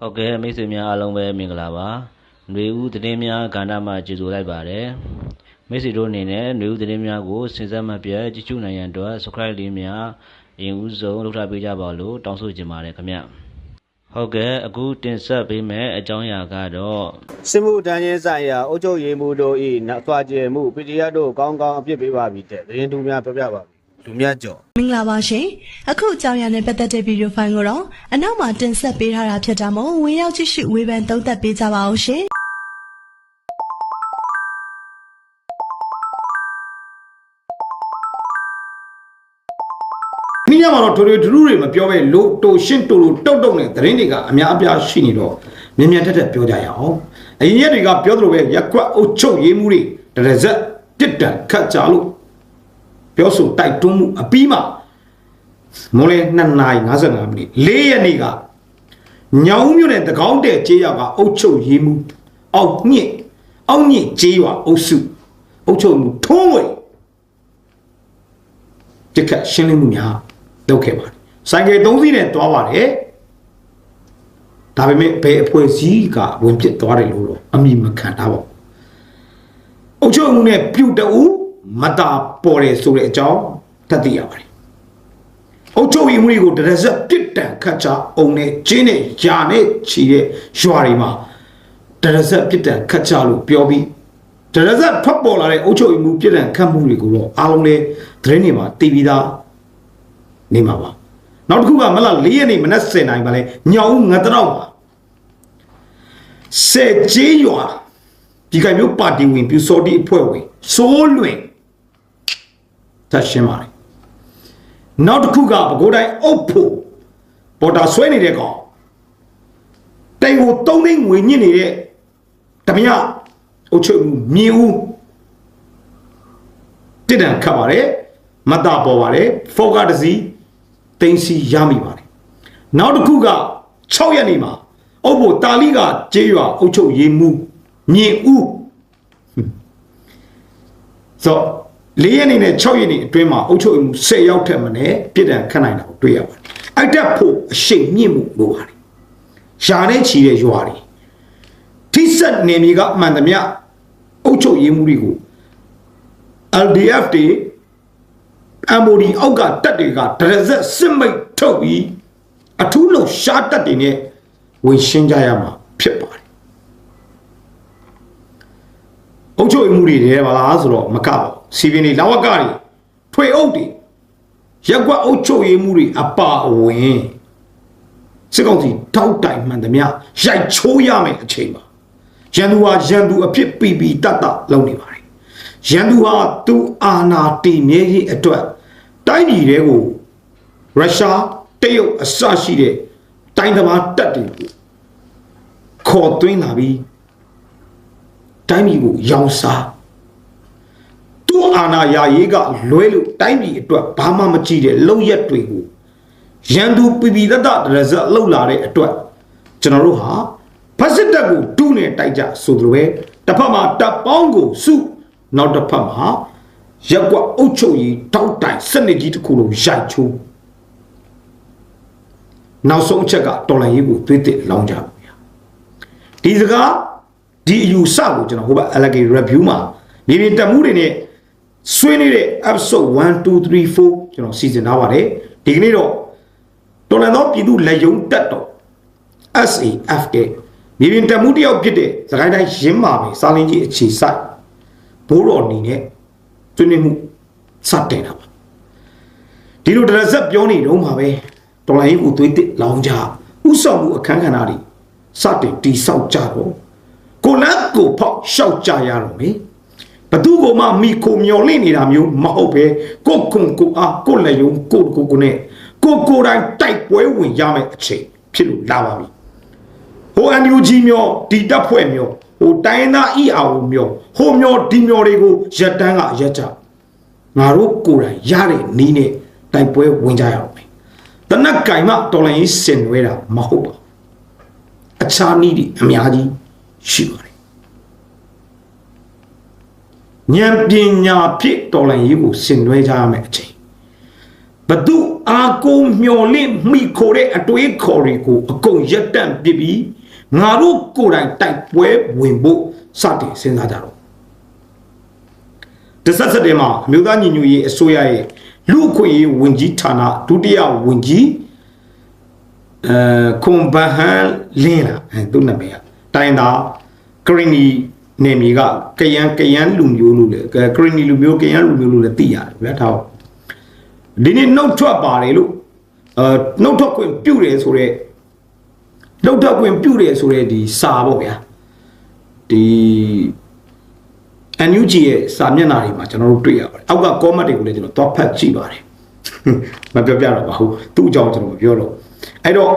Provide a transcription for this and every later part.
ဟုတ်ကဲ့မိတ်ဆွေများအားလုံးပဲမင်္ဂလာပါຫນွေဦးသတင်းများကဏ္ဍမှာကြိုဆိုလိုက်ပါတယ်မိတ်ဆွေတို့အနေနဲ့ຫນွေဦးသတင်းများကိုစဉ်ဆက်မပြတ်ကြည့်ရှုနိုင်ရန်အတွက် subscribe လေးများအရင်ဦးဆုံးလုပ်ထားပေးကြပါလို့တောင်းဆိုချင်ပါတယ်ခင်ဗျဟုတ်ကဲ့အခုတင်ဆက်ပေးမယ့်အကြောင်းအရာကတော့ စစ်မှုတန်းချင်းဆိုင်ရာအုပ်ချုပ်ရေးမှုတို့ဤနောက်သွားကျဲမှု PDF တို့ကောင်းကောင်းအပြစ်ပေးပါပြီတဲ့သတင်းတူများပြပြပါပြီ လူမြတ်ကျော်မင်္ဂလာပါရှင်အခုအကြောင်းအရာနဲ့ပတ်သက်တဲ့ဗီဒီယိုဖိုင်ကိုတော့အနောက်မှာတင်ဆက်ပေးထားတာဖြစ်တာမို့ဝင်ရောက်ကြည့်ရှုဝေဖန်သုံးသပ်ပေးကြပါအောင်ရှင်မိညာမှာတော့ထွေထွေထူးထူးတွေမပြောပဲလို့တိုရှင်းတိုလိုတုတ်တုတ်နဲ့သတင်းတွေကအများအပြားရှိနေတော့မြန်မြန်တက်တက်ပြောကြရအောင်အရင်ရက်တွေကပြောသလိုပဲရက်ကွက်အုပ်ချုပ်ရေးမှုတွေတရဇက်တစ်တန်ခတ်ကြလို့ ပြောဆိုတိုက်တွန်းမှုအပြီးမှာမွန်လေ2နာရီ55မိနစ်၄ရက်နေ့ကညောင်မြို့နယ်တကောင်းတဲ့ကျေးရွာကအုပ်ချုပ်ရေးမှုအောက်ညစ်အောက်ညစ်ကျေးရွာအုပ်စုအုပ်ချုပ်မှုထုံးဝဲတက်ကရှင်းလင်းမှုများလုပ်ခဲ့ပါတယ်။ဆိုင်ကယ်၃စီးနဲ့တွားပါတယ်။ဒါပေမဲ့ဘယ်အဖွဲ့အစည်းကဝင်ပစ်သွားတယ်လို့တော့အမိမခံတာပေါ့။အုပ်ချုပ်မှုနဲ့ပြုတ်တူ မတာပေါ်တယ်ဆိုတဲ့အကြောင်းသတ်သိရပါတယ်။အုပ်ချုပ်မှုတွေကိုတရဇက်ပြစ်တန်ခတ်ချအောင်နဲ့ကျင်းနဲ့ယာနဲ့ချီတဲ့ရွာတွေမှာတရဇက်ပြစ်တန်ခတ်ချလို့ပြောပြီးတရဇက်ထွက်ပေါ်လာတဲ့အုပ်ချုပ်မှုပြစ်ဒဏ်ခတ်မှုတွေကိုတော့အားလုံးလည်းသတင်းတွေမှာတည်ပြီးသားနေမှာပါနောက်တစ်ခုကမလ၄ရက်နေ့မနက်10:00နာရီပါလဲညောင်ငတ်တော့ပါစေကျေးရွာဒီကမျိုးပါတီဝင်ပြူစော်တီအဖွဲ့ဝင်စိုးလွင် သတ်ရှင်းပါလေနောက်တစ်ခုကပဲခူးတိုင်းအုပ်ဖို့ပေါ်တာဆွဲနေတဲ့ကောင်တိုင်ကို၃သိန်းငွေညစ်နေတဲ့တမယအုပ်ချုပ်မှုမြင်းဦးတစ်တန်ခတ်ပါတယ်မတ်တာပေါ်ပါတယ်ဖောကတစီတင်းစီရမိပါတယ်နောက်တစ်ခုက6ရက်နေ့မှာအုပ်ဖို့တာလီကကျေးရွာအုပ်ချုပ်ရေးမှုမြင်းဦးဟွန်းဆို ၄ရက်နေ့နဲ့6ရက်နေ့အတွင်းမှာအုပ်ချုပ်မှု10ရောက်ထက်မနည်းပြည်တံခတ်နိုင်တာကိုတွေ့ရပါတယ်အဲ့တက်ဖို့အရှိန်မြင့်မှုလိုပါတယ်ရှားနဲ့ချီတဲ့ရွာတွေထိဆက်နေမြေကအမှန်တမျှအုပ်ချုပ်ရေးမှုတွေကို LDF တွေ MOD အောက်ကတက်တွေကဒရဇက်စစ်မိတ်ထုတ်ပြီးအထူးလို့ရှားတက်တွေနဲ့ဝင်ရှင်းကြရမှာဖြစ်ပါတယ်အုပ်ချုပ်ရေးမှုတွေတည်းပါလားဆိုတော့မကပါဘူး စီပင်တွေလာဝကတွေထွေအုပ်တွေရက်ကွက်အုပ်ချုပ်ရေးမှုတွေအပါအဝင်စစ်ကောင်စီတောက်တိုင်မှန်သမျှရိုက်ချိုးရမယ်အချိန်ပါရန်သူဟာရန်သူအဖြစ်ပီပီတတ်တတ်လုပ်နေပါတယ်ရန်သူဟာသူအာနာတည်မြဲရေးအတွက်တိုင်းပြည်တွေကိုရုရှားတရုတ်အစရှိတဲ့တိုင်းသမားတပ်တွေကိုခေါ်သွင်းလာပြီးတိုင်းပြည်ကိုရောင်စား သူအာနာယာရေးကလွဲလို့တိုင်းပြည်အတွက်ဘာမှမကြည့်တဲ့လုံရက်တွေကိုရန်သူပီပီတတ်တတ်ရဇက်လှုပ်လာတဲ့အတွက်ကျွန်တော်တို့ဟာဖက်စစ်တပ်ကိုတူးနေတိုက်ကြဆိုသလိုပဲတစ်ဖက်မှာတပ်ပေါင်းကိုစုနောက်တစ်ဖက်မှာရက်ကွက်အုပ်ချုပ်ရေးတောက်တိုင်စနစ်ကြီးတစ်ခုလုံးရိုက်ချိုးနောက်ဆုံးအချက်ကတော်လိုင်းရေးကိုသွေးတစ်လောင်းကြပါဗျာဒီစကားဒီအယူဆကိုကျွန်တော်ဟိုဘက် LK review မှာမြေပြင်တက်မှုတွေနဲ့ ဆွေးနေတဲ့ episode 1 2 3 4ကျွန်တော်စီစဉ်ထားပါတယ်ဒီကနေ့တော့တော်လန်သောပြည်သူလက်ယုံတက်တော် SAF တဲ့မြေပြင်တက်မှုတစ်ယောက်ဖြစ်တဲ့စကိုင်းတိုင်းရင်းမာပဲစာလင်းကြီးအခြေဆိုင်ဘိုးတော်အနေနဲ့တွင်းနေမှုစတင်တာပါဒီလိုဒရဇက်ပြောနေတော့မှာပဲတော်လိုင်းကိုသွေးတစ်လောင်းကြဥဆောင်မှုအခန်းကဏ္ဍတွေစတင်တိဆောက်ကြတော့ကိုလတ်ကိုဖောက်ရှောက်ကြရတော့မယ်ဘ သူကမှမိကိုမျောလင့်နေတာမျိုးမဟုတ်ပဲကိုကွန်ကိုအားကိုလက်ယုံကိုကိုကိုနဲ့ကိုကိုတိုင်းတိုက်ပွဲဝင်ရမယ်အချိန်ဖြစ်လို့လာပါပြီဟို NUG မျိုးဒီတပ်ဖွဲ့မျိုးဟိုတိုင်းသား EAO မျိုးဟိုမျိုးဒီမျိုးတွေကိုရက်တန်းကရက်ကြငါတို့ကိုယ်တိုင်ရတဲ့နီးနဲ့တိုက်ပွဲဝင်ကြရအောင်မယ်တနက်ကင်မှတော်လိုင်းရေးဆင်နွဲတာမဟုတ်ပါဘူးအခြားနီးတွေအများကြီးရှိပါတယ် ဉာဏ်ပညာဖြင့်တော်လိုင်းရေးကိုဆင်နွဲကြရမယ်အချိန်ဘသူအာကိုမျော်လင့်မိခိုတဲ့အတွေးခေါ်တွေကိုအကုန်ရက်တန့်ပြပြီးငါတို့ကိုယ်တိုင်တိုက်ပွဲဝင်ဖို့စတင်စဉ်းစားကြတော့တဆက်ဆက်တည်းမှာအမျိုးသားညီညွတ်ရေးအစိုးရရဲ့လူအခွင့်အရေးဝန်ကြီးဌာနဒုတိယဝန်ကြီးအဲကွန်ဘဟန်လင်းလာအဲသူ့နာမည်ကတိုင်းသားကရင်နီ နေမီကကယန်ကယန်လူမျိုးလို့လေကရင်နီလူမျိုးကယန်လူမျိုးလို့လည်းသိရတယ်ဗျာထားဒီနေ့နှုတ်ထွက်ပါတယ်လို့အဲနှုတ်ထွက်ခွင့်ပြုတယ်ဆိုတော့နှုတ်ထွက်ခွင့်ပြုတယ်ဆိုတဲ့ဒီစာပေါ့ဗျာဒီ NUG ရဲ့စာမျက်နှာတွေမှာကျွန်တော်တို့တွေ့ရပါတယ်အောက်က comment တွေကိုလည်းကျွန်တော်သွားဖတ်ကြည့်ပါတယ်မပြောပြတော့ပါဘူးသူ့အကြောင်းကျွန်တော်မပြောတော့အဲ့တော့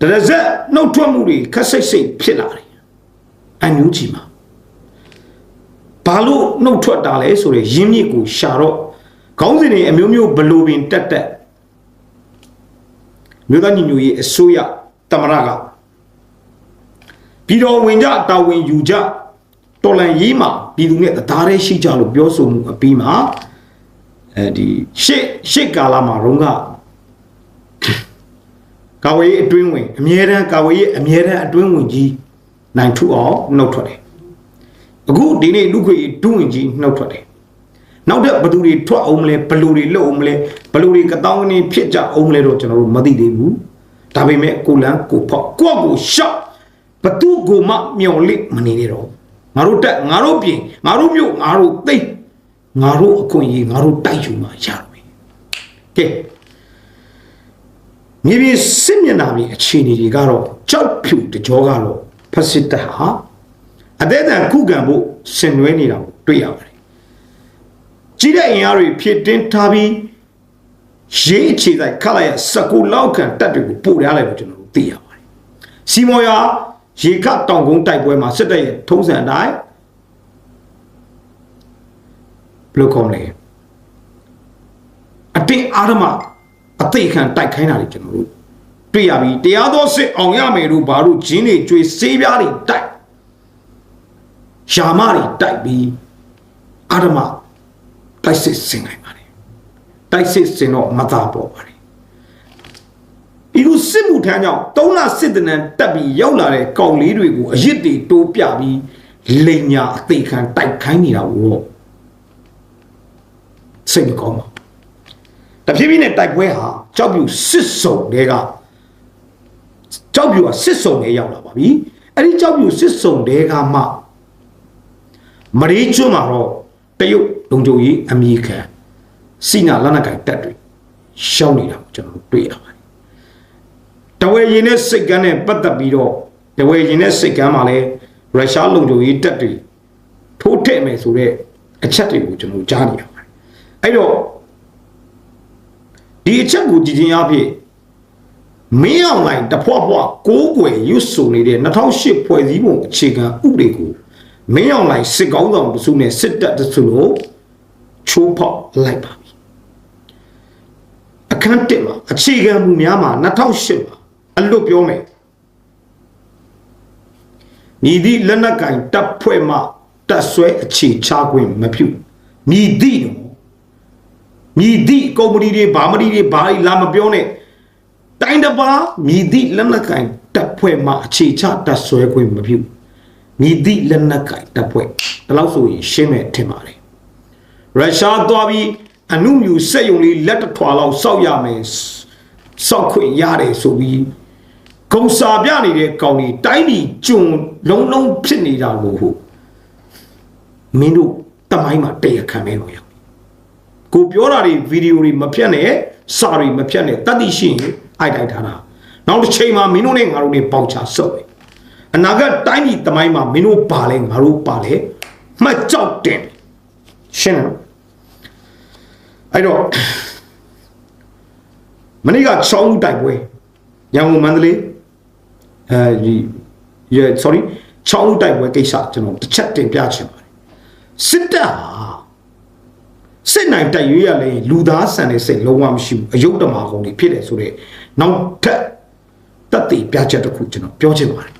တရဇက်နှုတ်ထွက်မှုတွေခက်စိတ်စိတ်ဖြစ်လာတယ် NUG မှာ ဘာလို့နှုတ်ထွက်တာလဲဆိုတော့ရင်းမြစ်ကိုရှာတော့ခေါင်းစဉ်တွေအမျိုးမျိုးဘလိုပင်တက်တက်မြို့သားညီညွတ်ရေးအစိုးရတမရကပြည်တော်ဝင်ကြတာဝန်ယူကြတော်လန်ရေးမှာပြည်သူနဲ့အသားရဲရှိကြလို့ပြောဆိုမှုအပြီးမှာအဲဒီရှေ့ရှေ့ကာလမှာတော့ကကာဝေးအတွင်းဝင်အမြဲတမ်းကာဝေးရဲ့အမြဲတမ်းအတွင်းဝင်ကြီးနိုင်ထုအောင်နှုတ်ထွက်တယ် အခုဒီနေ့လူခွေဒုဝင်ကြီးနှုတ်ထွက်တယ်နောက်တဲ့ဘသူတွေထွက်အောင်မလဲဘလူတွေလှုပ်အောင်မလဲဘလူတွေကတောင်းကနေဖြစ်ကြအောင်မလဲတော့ကျွန်တော်တို့မသိသေးဘူးဒါပေမဲ့ကိုလန်းကိုဖောက်ကိုယ့်ကိုရှော့ဘသူကိုမှမျော်လင့်မနေနဲ့တော့ငါတို့တက်ငါတို့ပြင်ငါတို့မြို့ငါတို့သိမ့်ငါတို့အခွင့်အရေးငါတို့တိုက်ယူမှာရတော့မယ်ကဲမြေပြင်စစ်မျက်နှာပြင်အခြေအနေတွေကတော့ကြောက်ဖြူတကြောကတော့ဖက်စစ်တပ်ဟာ အသေးအံခုခံဖို့ဆင်နွှဲနေတာကိုတွေ့ရပါတယ်ကြီးတဲ့အင်အားတွေဖြစ်တင်းထားပြီးရေးအခြေဆိုင်ခလိုက်ရစကူလောက်ခံတက်တွေကိုပို့ရလိုက်လို့ကျွန်တော်တို့သိရပါတယ်စီမော်ယာရေခတောင်ကုန်းတိုက်ပွဲမှာစစ်တပ်ရဲ့ထုံးစံအတိုင်းဘယ်လိုခေါ်မလဲအတင်းအာရမအသိခံတိုက်ခိုင်းတာတွေကျွန်တော်တို့တွေ့ရပြီတရားတော်စစ်အောင်ရမယ်လို့ဘာလို့ဂျင်းတွေကျွေးစေးပြားတွေတိုက် ရှာမတွေတိုက်ပြီးအာရမတိုက်စစ်ဆင်နိုင်ပါတယ်တိုက်စစ်ဆင်တော့မသာပေါ်ပါတယ်ဒီလိုစစ်မှုထမ်းကြောင့်သုံးလစစ်တနံတက်ပြီးရောက်လာတဲ့ကောင်လေးတွေကိုအရစ်တွေတိုးပြပြီးလိန်ညာအသေးခံတိုက်ခိုင်းနေတာကိုစိတ်မကောင်းပါတဖြည်းဖြည်းနဲ့တိုက်ပွဲဟာကြောက်ပြူစစ်စုံတွေကကြောက်ပြူကစစ်စုံတွေရောက်လာပါပြီအဲ့ဒီကြောက်ပြူစစ်စုံတွေကမှ မရီးကျွန်းမှာတော့တရုတ်လုံခြုံရေးအမိခံစိနာလက်နက်ကင်တက်တွေရှောင်းနေတာကိုကျွန်တော်တို့တွေ့ရပါတယ်တဝယ်ရင်နဲ့စိတ်ကန်းနဲ့ပတ်သက်ပြီးတော့တဝယ်ရင်နဲ့စိတ်ကန်းမှာလဲရုရှားလုံခြုံရေးတက်တွေထိုးထည့်မယ်ဆိုတော့အချက်တွေကိုကျွန်တော်ကြားနေရပါတယ်အဲ့တော့ဒီအချက်ကိုကြည်ချင်းအဖြစ်မင်းအောင်လိုင်းတဖွားဖွားကိုးကွယ်ရွတ်ဆိုနေတဲ့2008ဖွဲ့စည်းပုံအခြေခံဥပဒေကို မင်းအောင်လိုင်းစစ်ကောင်းဆောင်တစုနဲ့စစ်တပ်တစုလို့ချိုးဖောက်လိုက်ပါပြီအခန်းတစ်မှာအခြေခံမူများမှာ2008မှာအလွတ်ပြောမယ်ညီသည့်လက်နက်ကင်တပ်ဖွဲ့မှတပ်ဆွဲအခြေချခွင့်မပြုညီသည့်နော်ညီသည့်ကုမ္ပဏီတွေဗာမဏီတွေဘာလာမပြောနဲ့တိုင်းတစ်ပါးညီသည့်လက်နက်ကင်တပ်ဖွဲ့မှအခြေချတပ်ဆွဲခွင့်မပြု ညီသည့်လက်နက်ကင်တပ်ဖွဲ့ဒါလို့ဆိုရင်ရှင်းမဲ့ထင်ပါတယ်ရုရှားသွားပြီးအနုမြူစက်ယုံလေးလက်တထွာလောက်စောက်ရမယ်စောက်ခွင့်ရတယ်ဆိုပြီးဂုံစာပြနေတဲ့ကောင်ကြီးတိုင်းပြည်ကျွံလုံးလုံးဖြစ်နေတာကိုဟုတ်မင်းတို့တမိုင်းမှာတရခံမဲလို့ရကိုပြောတာတွေဗီဒီယိုတွေမဖြတ်နဲ့စာတွေမဖြတ်နဲ့တတ်သိရှိရင်အိုက်တိုက်ထားတာနောက်တစ်ချိန်မှာမင်းတို့နဲ့ငါတို့နဲ့ပေါင်ချဆုပ်ပဲ အနာဂတ်တိုင်းပြည်တမိုင်းမှာမင်းတို့ပါလဲငါတို့ပါလဲမှတ်ကြောက်တယ်ရှင်းလားအဲ့တော့မနေ့ကချောင်းဦးတိုက်ပွဲရန်ကုန်မန္တလေးအဲဒီရ sorry ချောင်းဦးတိုက်ပွဲကိစ္စကျွန်တော်တစ်ချက်တင်ပြချင်ပါတယ်စစ်တပ်ဟာစစ်နိုင်တိုက်ရွေးရလဲလူသားဆန်တဲ့စိတ်လုံးဝမရှိဘူးအယုတ်တမာကုန်တွေဖြစ်တယ်ဆိုတော့နောက်ထပ်တက်တည်ပြချက်တစ်ခုကျွန်တော်ပြောချင်ပါတယ်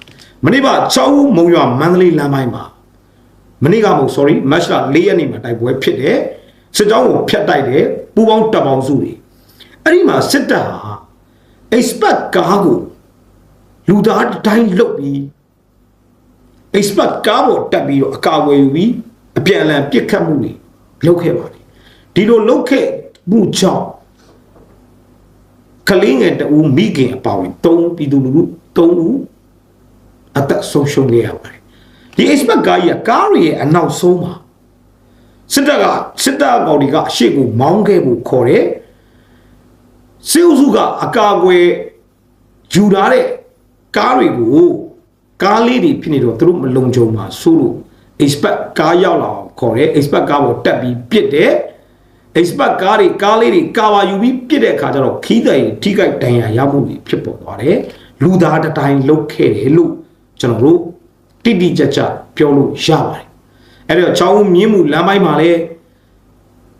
မနေ့ကချောင်းဦးမုံရွာမန္တလေးလမ်းပိုင်းမှာမနေ့ကမဟုတ် sorry မတ်လ၄ရက်နေ့မှာတိုက်ပွဲဖြစ်တယ်စစ်ကြောင်းကိုဖျက်တိုက်တယ်ပူပေါင်းတပ်ပေါင်းစုတွေအဲ့ဒီမှာစစ်တပ်ဟာ expert ကားကိုလူသားတစ်တိုင်းလုတ်ပြီး expert ကားပေါ်တက်ပြီးတော့အကာအကွယ်ယူပြီးအပြန်အလှန်ပြစ်ခတ်မှုတွေလုပ်ခဲ့ပါတယ်ဒီလိုလုပ်ခဲ့မှုကြောင့်ကလေးငယ်တဦးမိခင်အပါဝင်၃ပြည်သူလူထု၃ဦး အသက်ဆုံးရှုံးခဲ့ရပါတယ်ဒီ expert ကားကြီးကကားရဲ့အနောက်ဆုံးမှာစစ်တပ်ကစစ်တပ်ကောင်တွေကအရှိကိုမောင်းခဲ့ဖို့ခေါ်တယ်စေအုပ်စုကအကာအကွယ်ယူထားတဲ့ကားတွေကိုကားလေးတွေဖြစ်နေတော့သူတို့မလုံခြုံပါဆိုလို့ expert ကားရောက်လာအောင်ခေါ်တယ် expert ကားပေါ်တက်ပြီးပြစ်တယ် expert ကားတွေကားလေးတွေကာဝါယူပြီးပြစ်တဲ့အခါကျတော့ခီးတိုင်ထိခိုက်ဒဏ်ရာရမှုတွေဖြစ်ပေါ်သွားတယ်လူသားတစ်တိုင်းလုတ်ခဲ့တယ်လို့ ကျွန်တော်တို့တိတိကျကျပြောလို့ရပါတယ်အဲ့တော့ချောင်းဦးမြင်းမှုလမ်းပိုင်းမှာလည်း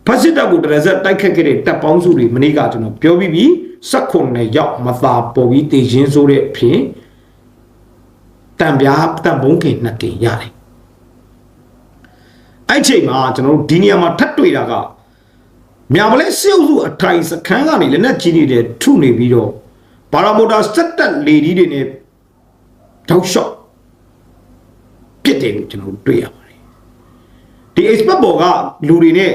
ဖက်စစ်တပ်ကိုတရဇက်တိုက်ခတ်ခဲ့တဲ့တပ်ပေါင်းစုတွေမနေ့ကကျွန်တော်ပြောပြီးပြီ16နဲ့ရောက်မသာပေါ်ပြီးတည်ချင်းဆိုတဲ့အဖြစ်တံပြားတံဘုံကင်နှစ်ကင်ရတယ်အဲ့ချိန်မှာကျွန်တော်တို့ဒီနေရာမှာထပ်တွေ့တာကမြောင်မလဲစေုပ်စုအထိုင်စခန်းကနေလက်နက်ကြီးတွေနဲ့ထုနေပြီးတော့ပါရာမိုတာစက်တက်လေဒီတွေနဲ့ ထောက်ရှော့ပြစ်တယ်လို့ကျွန်တော်တို့တွေ့ရပါတယ်ဒီ expert ဘော်ကလူတွေနဲ့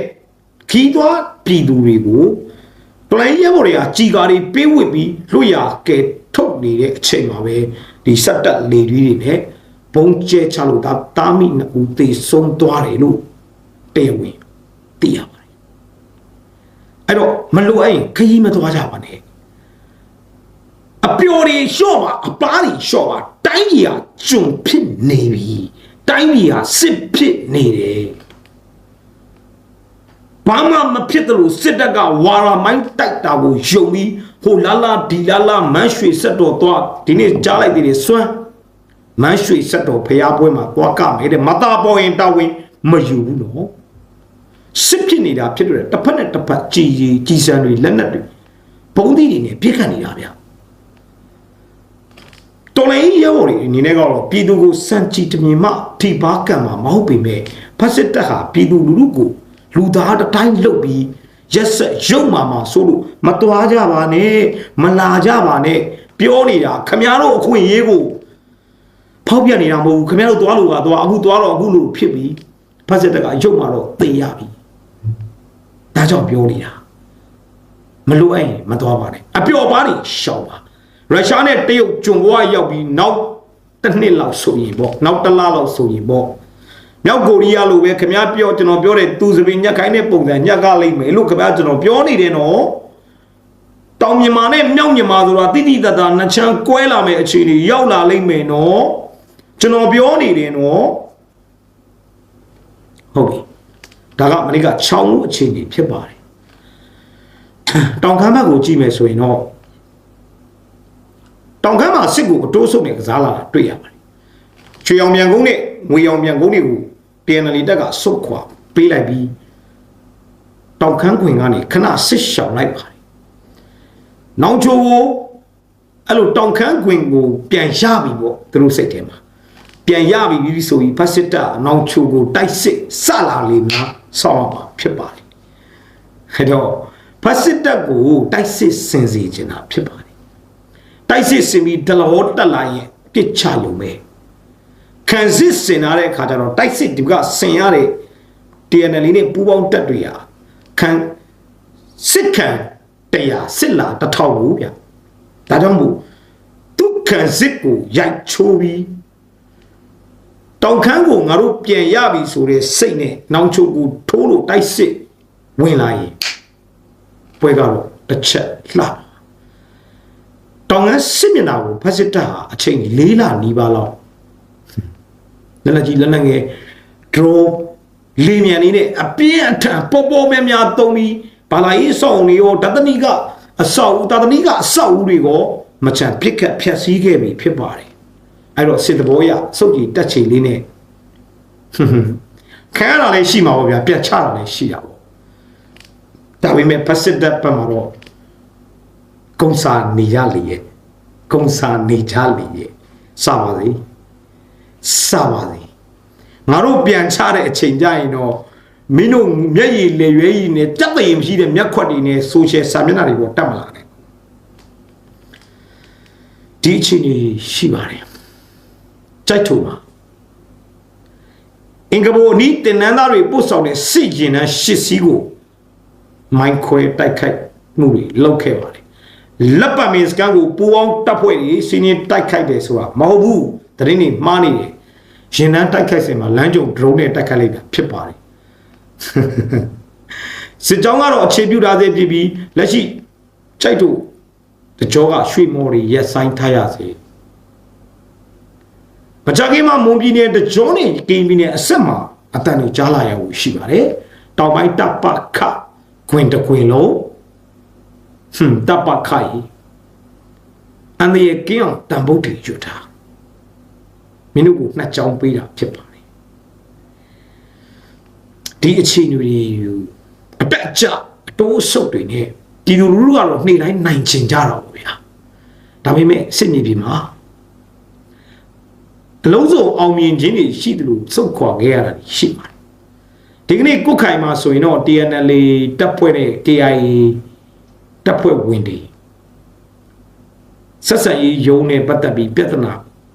ခီးသွားပြည်သူတွေကိုပလိုင်းရဲဘော်တွေကကြီးကားတွေပေးဝစ်ပြီးလွတ်ရကဲထုတ်နေတဲ့အချိန်မှာပဲဒီစက်တက်လေဒီတွေနဲ့ဘုံကျဲချလို့ဒါတာမိနှစ်ဦးသေဆုံးသွားတယ်လို့တရားဝင်သိရပါတယ်အဲ့တော့မလိုအဲ့ရင်ခရီးမသွားကြပါနဲ့ အပျော်တွေလျှော့ပါအပားတွေလျှော့ပါတိုင်းပြည်ဟာဂျုံဖြစ်နေပြီတိုင်းပြည်ဟာစစ်ဖြစ်နေတယ်ဘာမှမဖြစ်တယ်လို့စစ်တပ်ကဝါရာမိုင်းတိုက်တာကိုယုံပြီးဟိုလာလာဒီလာလာမန်းရွှေဆက်တော်သွားဒီနေ့ကြားလိုက်သေးတယ်စွမ်းမန်းရွှေဆက်တော်ဖျားပွဲမှာသွားကမယ်တဲ့မတာပေါ်ရင်တာဝင်မယူဘူးနော်စစ်ဖြစ်နေတာဖြစ်တယ်တစ်ဖက်နဲ့တစ်ဖက်ကြည်ကြီးကြီးစံတွေလက်နက်တွေဘုံသီးတွေနဲ့ပြစ်ခတ်နေတာဗျာ တော်လိုင်းရဲဘော်တွေအနေနဲ့ကတော့ပြည်သူကိုစံကြည်တမြင်မှထိပါကံမှာမဟုတ်ပေမဲ့ဖက်စစ်တပ်ဟာပြည်သူလူထုကိုလူသားတစ်တိုင်းလှုပ်ပြီးရက်ဆက်ရုပ်မာမှာဆိုလို့မတွားကြပါနဲ့မလာကြပါနဲ့ပြောနေတာခမရတို့အခွင့်အရေးကိုဖောက်ပြနေတာမဟုတ်ဘူးခမရတို့သွားလို့ကသွားအခုသွားတော့အခုလို့ဖြစ်ပြီးဖက်စစ်တပ်ကရုပ်မာတော့သေရပြီဒါကြောင့်ပြောနေတာမလို့အဲ့မသွားပါနဲ့အပျော်ပါးနေရှောင်ပါ ရုရှားနဲ့တရုတ်ဂျွန်ဘွားရောက်ပြီးနောက်တစ်နှစ်လောက်ဆိုရင်ပေါ့နောက်တစ်လလောက်ဆိုရင်ပေါ့မြောက်ကိုရီးယားလိုပဲခင်ဗျားပြောကျွန်တော်ပြောတဲ့သူစပင်ညက်ခိုင်းတဲ့ပုံစံညက်ကလိမ့်မယ်လို့ခင်ဗျားကျွန်တော်ပြောနေတယ်နော်တောင်မြန်မာနဲ့မြောက်မြန်မာဆိုတာတိတိတတ်တာနှစ်ချမ်းကွဲလာမယ့်အခြေအနေရောက်လာလိမ့်မယ်နော်ကျွန်တော်ပြောနေတယ်နော်ဟုတ်ပြီဒါကမနေ့က6ဦးအခြေအနေဖြစ်ပါတယ်တောင်ခမ်းဘက်ကိုကြည့်မယ်ဆိုရင်တော့ တောင်ခမ်းမှာစစ်ကိုအတိုးဆုပ်နေကစားလာတာတွေ့ရပါတယ်ချွေအောင်မြန်ကုန်းနဲ့ငွေအောင်မြန်ကုန်းတွေကို PNL တက်ကစုတ်ခွာပေးလိုက်ပြီးတောင်ခမ်းခွင်ကနေခဏစစ်ရှောင်လိုက်ပါတယ်။နောင်ချိုကိုအဲ့လိုတောင်ခမ်းခွင်ကိုပြန်ရပြီပေါ့သူတို့စိတ်ထဲမှာပြန်ရပြီပြီးဆိုပြီးဖတ်စစ်တာနောင်ချိုကိုတိုက်စစ်စလာလေနာဆောင်းပါဖြစ်ပါတယ်။အဲ့တော့ဖတ်စစ်တပ်ကိုတိုက်စစ်စင်စီခြင်းတာဖြစ်ပါတယ်။ တိုက်စစ်စင်ပြီးဒလဟောတက်လာရင်ပြစ်ချလို့ပဲ။ခံစစ်စင်လာတဲ့အခါကျတော့တိုက်စစ်ဒီကဆင်ရတဲ့ TNL နဲ့ပူးပေါင်းတက်တွေဟာခံစစ်ခံတရားစစ်လာတထောက်ဘူးဗျဒါကြောင့်မို့ဒုက္ခစစ်ကိုရိုက်ချိုးပြီးတောင်ခမ်းကိုငါတို့ပြန်ရပြီဆိုတဲ့စိတ်နဲ့နောင်ချိုကိုထိုးလို့တိုက်စစ်ဝင်လာရင်ပွဲကတော့တစ်ချက်လှ တောင်ခမ်းစစ်မျက်နှာကိုဖက်စစ်တပ်ဟာအချိန်၄လနီးပါးလောက်လက်လက်ကြီးလက်လက်ငယ် draw လေမြန်နေနဲ့အပြင်းအထန်ပေါ်ပေါ်များများသုံးပြီးဘာလာရေးဆောင်နေရောဒသနီကအဆောက်ဦးဒသနီကအဆောက်ဦးတွေကိုမချန်ပြစ်ခတ်ဖြတ်စည်းခဲ့ပြီဖြစ်ပါတယ်အဲ့တော့စစ်တဘောရစုပ်ကြီးတက်ချီလေးနဲ့ခံရတာလည်းရှိမှာပေါ့ဗျာပြတ်ချတာလည်းရှိတာပေါ့ဒါပေမဲ့ပတ်စစ်တပ်ပတ်မှာတော့ ကုံစာနေရလေရဲ့ကုံစာနေကြလေရဲ့စပါစေစပါစေငါတို့ပြန်ချတဲ့အချိန်ကြရင်တော့မင်းတို့မျက်ရည်လေရွယ်ရည်နဲ့ကြက်သိမ်မရှိတဲ့မျက်ခွက်တွေနဲ့ဆိုရှယ်စာမျက်နှာတွေပေါ်တက်မလာနဲ့ဒီအချိန်ကြီးရှိပါတယ်ကြိုက်ထုံပါအင်္ဂဘိုနီတင်နန်းသားတွေပို့ဆောင်တဲ့စစ်ကျင်နှန်းရှစ်စီးကိုမိုင်းခွဲတိုက်ခိုက်မှုတွေလုပ်ခဲ့ပါတယ် လက်ပတ်မင်းစကန်ကိုပူအောင်တပ်ဖွဲ့တွေစီးနေတိုက်ခိုက်တယ်ဆိုတာမဟုတ်ဘူးတရင်နေမှားနေတယ်ရင်နှန်းတိုက်ခိုက်စင်မှာလမ်းကြုံ drone နဲ့တိုက်ခိုက်လိုက်တာဖြစ်ပါတယ်စစ်ကြောင်းကတော့အခြေပြုထားသေးဖြစ်ပြီးလက်ရှိကြိုက်တို့တကြောကရွှေမော်တွေရက်ဆိုင်ထားရစေမကြခင်မှာမွန်ပြည်နယ်တကြောနဲ့ကင်းပြည်နယ်အဆက်မှာအတန်တွေကြားလာရဖို့ရှိပါတယ်တောင်ပိုင်းတပ်ပခခွင်တခွင်လုံး ဟွန်းတပ်ပခိုင်အန်ဒီရဲ့ကင်းအောင်တန်ဖို့တွေယူထားမင်းတို့ကိုနှစ်ကြောင်းပေးတာဖြစ်ပါတယ်ဒီအခြေအနေတွေအတက်အကျအတိုးအဆုပ်တွေနဲ့ဒီလူလူကတော့နေ့တိုင်းနိုင်ချင်ကြတော့ဗျာဒါပေမဲ့စစ်မြေပြင်မှာအလုံးစုံအောင်မြင်ခြင်းတွေရှိတယ်လို့စုတ်ခွာခဲ့ရတာရှိပါတယ်ဒီကနေ့ကုတ်ခိုင်မှာဆိုရင်တော့ TNL တပ်ဖွဲ့နဲ့ KIA တပ်ဖွဲ့ဝင်တွေဆက်ဆံရေးယုံနဲ့ပတ်သက်ပြီးပြဿနာ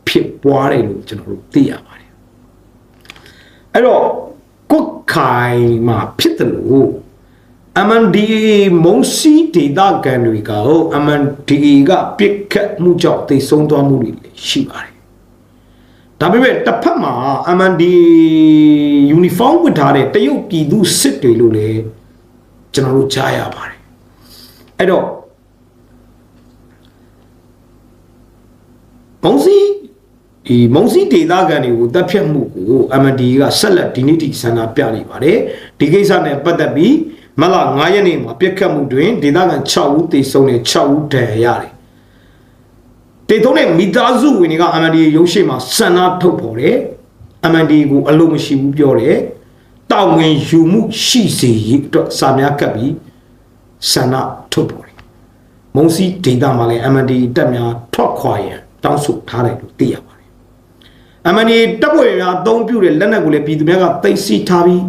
ဖြစ်ပွားတယ်လို့ကျွန်တော်တို့သိရပါတယ်အဲ့တော့ကုတ်ခိုင်မှာဖြစ်တယ်လို့ MNDA မုံစီဒေတာကန်တွေကဟို MNDA ကပြစ်ခတ်မှုကြောင့်တိတ်ဆုံးသွားမှုတွေလည်းရှိပါတယ်ဒါပေမဲ့တစ်ဖက်မှာ MNDA uniform ဝတ်ထားတဲ့တရုတ်ပြည်သူစစ်တွေလို့လည်းကျွန်တော်တို့ကြားရပါတယ် အဲ့တော့မုံစီဒီမုံစီဒေတာကန်တွေကိုတပ်ဖြတ်မှုကို MNDA ကဆက်လက်ဒီနေ့ထိဆန္ဒပြနေပါတယ်ဒီကိစ္စနဲ့ပတ်သက်ပြီးမလ9ရက်နေ့မှာပြစ်ခတ်မှုတွင်ဒေသခံ6ဦးသေဆုံးနဲ့6ဦးဒဏ်ရာရတယ်။တေသုံးတဲ့မိသားစုဝင်တွေက MND ရုံးရှိမှာဆန္ဒထုတ်ပေါ်တယ်။ MND ကိုအလို့မရှိဘူးပြောတယ်။တောင်ဝင်ယူမှုရှိစေရေးအတွက်စာများကပ်ပြီး ဆန္ဒထုတ်ပေါ်တယ်။မုံစီဒေသမှာလည်း MND တက်များထွက်ခွာရန်တောင်းဆိုထားတယ်လို့သိရပါတယ်။ MND တပ်ဖွဲ့များအသုံးပြုတဲ့လက်နက်ကိုလည်းပြည်သူများကသိသိထားပြီး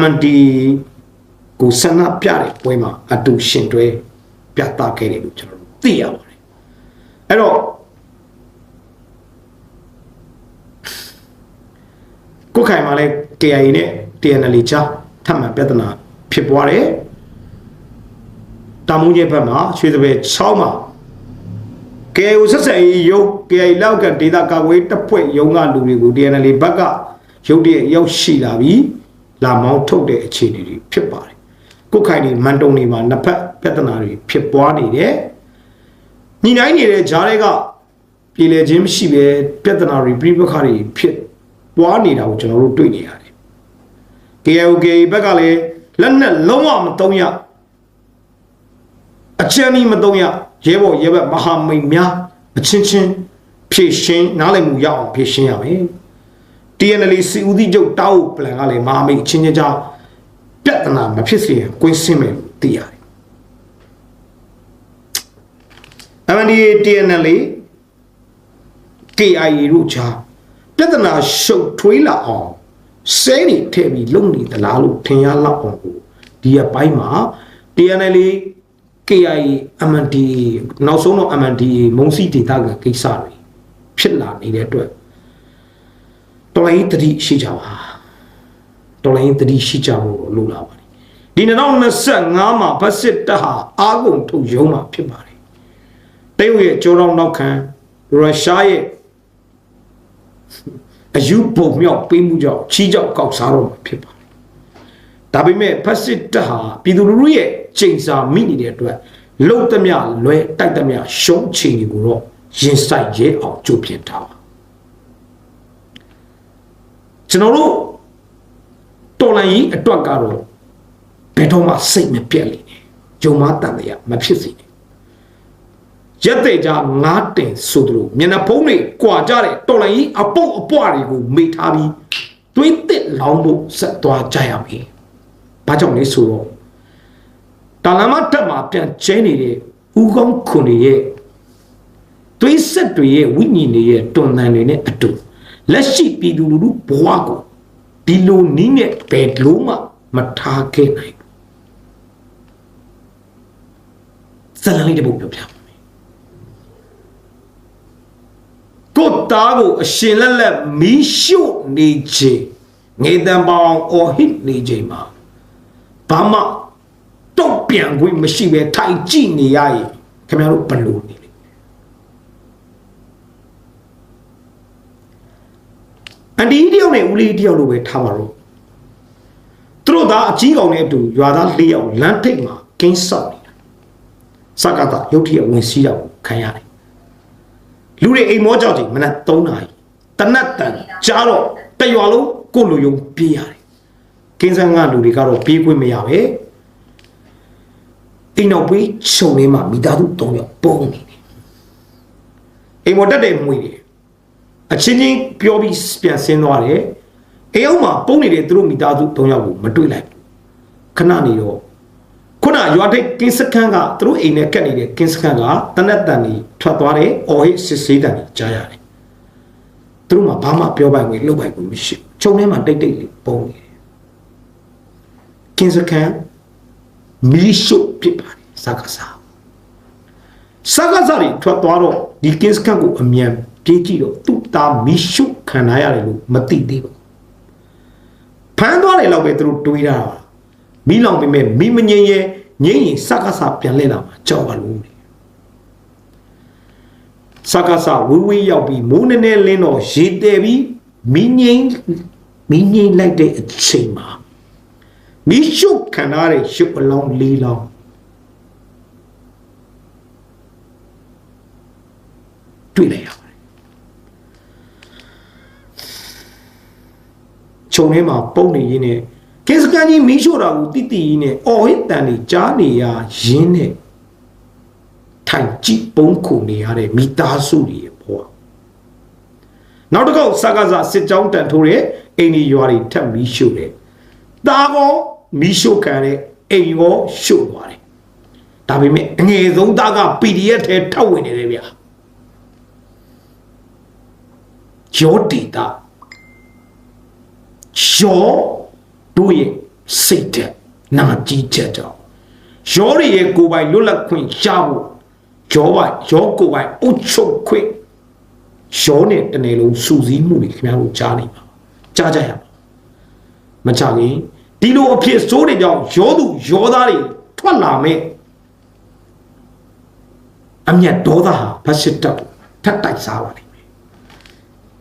MND ကိုဆန္ဒပြတဲ့ပွဲမှာအတူရှင်တွဲပြသခဲ့တယ်လို့ကျွန်တော်တို့သိရပါတယ်အဲ့တော့ကိုခိုင်မှာလဲ KIA နဲ့ TNL ချာထပ်မံပြဿနာဖြစ်ပွားတယ် တာမုံကျဲဘက်မှာရွှေစပယ်6မှာ KIO ဆက်ဆံရေးရုပ် KIA လောက်ကဒေတာကာကွယ်တပ်ဖွဲ့ရုံးကလူတွေကို TNL ဘက်ကရုပ်တရက်ရောက်ရှိလာပြီးလာမောင်းထုတ်တဲ့အခြေအနေတွေဖြစ်ပါတယ်ကုတ်ခိုင်နေမန်တုံနေမှာနှစ်ဖက်ပြဿနာတွေဖြစ်ပွားနေတယ်ညီနိုင်နေတဲ့ဂျားတွေကပြည်လေချင်းမရှိပဲပြဿနာတွေပြိပခါတွေဖြစ်ပွားနေတာကိုကျွန်တော်တို့တွေ့နေရတယ် KOK ဘက်ကလည်းလက်နဲ့လုံးဝမတုံးရ အချမ်းကြီးမတုံးရရဲဘော်ရဲဘက်မဟာမိတ်များအချင်းချင်းဖြည့်ရှင်းနားလည်မှုရအောင်ဖြည့်ရှင်းရမယ် TNL စီဦးစီးချုပ်တောက်ပလန်ကလည်းမဟာမိတ်ချင်းချင်းကြားပြဿနာမဖြစ်စေရင်ကွင်းစင်းမယ်လို့သိရတယ်။ MNDA TNL KIA တို့ကြားပြဿနာရှုပ်ထွေးလာအောင်စဲနေထည့်ပြီးလုံနေသလားလို့ထင်ရလောက်အောင်ကိုဒီအပိုင်းမှာ TNL KIA MNDA နောက်ဆုံးတော့ MNDA မုံစီဒေတာကကိစ္စတွေဖြစ်လာနေတဲ့အတွက်တော်လိုင်းတတိရှိကြပါတော်လိုင်းတတိရှိကြဖို့လိုလာပါတယ်ဒီ2025မှာဘတ်စစ်တပ်ဟာအာဂုံထုတ်ရုံးမှာဖြစ်ပါတယ်တရုတ်ရဲ့ကြောတောင်းနောက်ခံရုရှားရဲ့အယူပုံမြောက်ပေးမှုကြောင့်ချီးကြောက်ကောက်စားတော့မှာဖြစ်ပါတယ်ဒါပေမဲ့ဘတ်စစ်တပ်ဟာပြည်သူလူထုရဲ့ ချိန်စာမိနေတဲ့အတွက်လုံသမျှလွဲတိုက်သမျှရှုံးချိန်တွေကိုတော့ရင်ဆိုင်ရဲအောင်ကြိုးပြထားပါကျွန်တော်တို့တော်လန်ကြီးအတွက်ကတော့ဘယ်တော့မှစိတ်မပြတ်လိမ့်နဲ့ဂျုံမတန်တရားမဖြစ်စေနဲ့ရက်တဲ့ကြငါးတင်ဆိုသလိုမျက်နှာဖုံးတွေကြွာကြတဲ့တော်လန်ကြီးအပုတ်အပွားတွေကိုမိထားပြီးတွေးတစ်လောင်းဖို့ဆက်သွားကြရမယ်။ဘာကြောင့်လဲဆိုတော့ တာလမတက်မှာပြန်ကျဲနေတဲ့ဦးကောင်းခွန်ရဲ့တွေးဆက်တွေရဲ့ဝိညာဉ်တွေရဲ့တွန်တန်တွေနဲ့အတူလက်ရှိပြည်သူလူထုဘဝကိုဒီလိုနီးနဲ့ဘယ်လိုမှမမထားခဲ့နိုင်ဘူးဇလန်လေးတစ်ပုဒ်ပြောပြပါမယ်ကိုယ်သားကိုအရှင်လက်လက်မီးရှို့နေခြင်းငေတံပေါအောင်အော်ဟစ်နေခြင်းမှာဘာမှ တုတ်ပြန်ခွင့်မရှိပဲထိုင်ကြည့်နေရရင်ခင်ဗျားတို့ဘယ်လိုနေလဲအန်ဒီတယောက်နဲ့ဦးလေးတယောက်လိုပဲထားပါတော့သူတို့သားအကြီးကောင်နဲ့အတူရွာသား၄ယောက်လမ်းထိပ်မှာကင်းဆောက်နေတာစကားတာရုတ်တရက်ဝင်စီးတော့ခံရတယ်လူတွေအိမ်မောကြောက်ကြည့်မနက်3နာရီတနတ်တန်ကြားတော့တရွာလုံးကိုယ့်လူယုံပြေးရတယ်ကင်းစန်းကလူတွေကတော့ပြေးခွင့်မရပဲ အိမ်နောက်ပေးခြုံနေမှာမိသားစု၃ယောက်ပုံနေတယ်အိမ်မောတက်တဲ့မွေတွေအချင်းချင်းပြောပြီးပြန်ဆင်းသွားတယ်အိမ်အောင်မှာပုံနေတဲ့သူတို့မိသားစု၃ယောက်ကိုမတွေ့လိုက်ဘူးခဏနေတော့ခုနရွာထိပ်ကင်းစခန်းကသူတို့အိမ်နဲ့ကပ်နေတဲ့ကင်းစခန်းကတနက်တန်ကြီးထွက်သွားတယ်အော်ဟစ်စစ်ဆေးတန်ကြီးကြားရတယ်သူတို့မှဘာမှပြောပိုင်ဝင်လှုပ်ပိုင်ဝင်မရှိဘူးခြုံထဲမှာတိတ်တိတ်လေးပုံနေတယ်ကင်းစခန်း မီးရှို့ပစ်ပါတယ်စကားစားစကားစားတွေထွက်သွားတော့ဒီကင်းစခန်းကိုအမြန်ပြေးကြည့်တော့သူ့သားမီးရှို့ခံရရတယ်လို့မသိသေးဘူးဖမ်းသွားတယ်လို့ပဲသူတို့တွေးတာပါမီးလောင်ပေမဲ့မီးမငြိမ်ရဲ့ငြိမ်ရင်စကားစားပြန်လဲလာမှာကြောက်ပါလို့စကားစားဝေးဝေးရောက်ပြီးမိုးနေနေလင်းတော့ရေတဲပြီးမီးငြိမ်မီးငြိမ်လိုက်တဲ့အချိန်မှာ မီးရှို့ခံရတဲ့ရုပ်အလောင်းလေးလောင်းတွေ့လိုက်ရပါတယ်ခြုံထဲမှာပုံနေရင်းနဲ့ကင်းစကန်ကြီးမီးရှို့တာကိုတိတိကြီးနဲ့အော်ဟစ်တန်တွေကြားနေရရင်းနဲ့ထိုင်ကြည့်ပုံခုနေရတဲ့မိသားစုတွေရဲ့ဘဝနောက်တစ်ခေါက်စကားစားစစ်ကြောင်းတန်ထိုးတဲ့အိမ်ကြီးရွာတွေထပ်မီးရှို့တယ်တာကော မီးရှို့ခံတဲ့အိမ်ရောရှို့သွားတယ်ဒါပေမဲ့အငယ်ဆုံးသားက PDF ထဲထောက်ဝင်နေတယ်ဗျာယောတီတာယောတို့ရဲ့စိတ်တဲ့နာကြီးချက်ကြောင့်ယောတွေရဲ့ကိုယ်ပိုင်လွတ်လပ်ခွင့်ရဖို့ယောပိုင်ယောကိုယ်ပိုင်အုပ်ချုပ်ခွင့်ယောနဲ့တနေ့လုံးစူးစီးမှုတွေခင်ဗျားတို့ကြားနေပါကြားကြရပါမချခင် ဒီလိုအဖြစ်ဆိုးတွေကြောင့်ယောသူယောသားတွေထွက်လာမဲ့အမျက်ဒေါသဟာဖတ်စစ်တပ်ထတ်တိုက်စားပါလိမ့်မယ်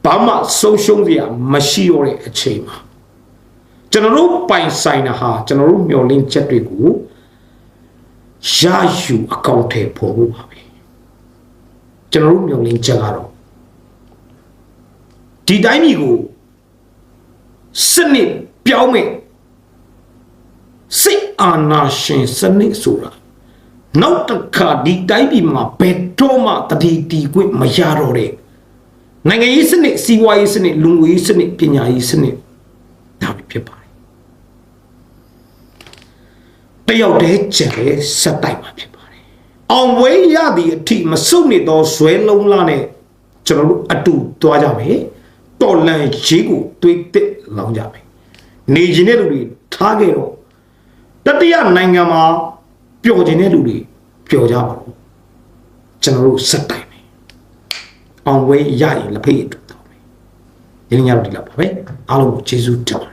ဘာမှဆုံးရှုံးစရာမရှိတော့တဲ့အချိန်မှာကျွန်တော်တို့ပိုင်ဆိုင်တာဟာကျွန်တော်တို့မျှော်လင့်ချက်တွေကိုရယူအကောင့်ထဲပေါ်ဖို့ပါပဲကျွန်တော်တို့မျှော်လင့်ချက်ကတော့ဒီတိုင်းမျိုးကိုစနစ်ပြောင်းမဲ့ စိတ်အာနာရှင်စနစ်ဆိုတာနောက်တစ်ခါဒီတိုင်းပြည်မှာဘယ်တော့မှတတိတီခွင့်မရတော့တဲ့နိုင်ငံရေးစနစ်စီးပွားရေးစနစ်လူငွေရေးစနစ်ပညာရေးစနစ်ဒါပဲဖြစ်ပါတယ်တယောက်တည်းကျန်လဲစက်တိုက်မှာဖြစ်ပါတယ်အောင်ဝဲရသည့်အထိမစုနေသောဇွဲလုံးလားနဲ့ကျွန်တော်တို့အတူသွားကြမယ်တော်လန်ရေးကိုတွေးတစ်လောင်းကြမယ်နေခြင်းတဲ့လူတွေထားခဲ့တော့ တတိယနိုင်ငံမှာပျော်ခြင်းတဲ့လူတွေပျော်ကြပါဘူးကျွန်တော်တို့စက်တိုင်မယ်အောင်ဝဲရရင်လက်ဖေးအတူတော့မယ်ဒီနေ့ညတော့ဒီလောက်ပါပဲအားလုံးကိုကျေးဇူးတင်ပါတယ်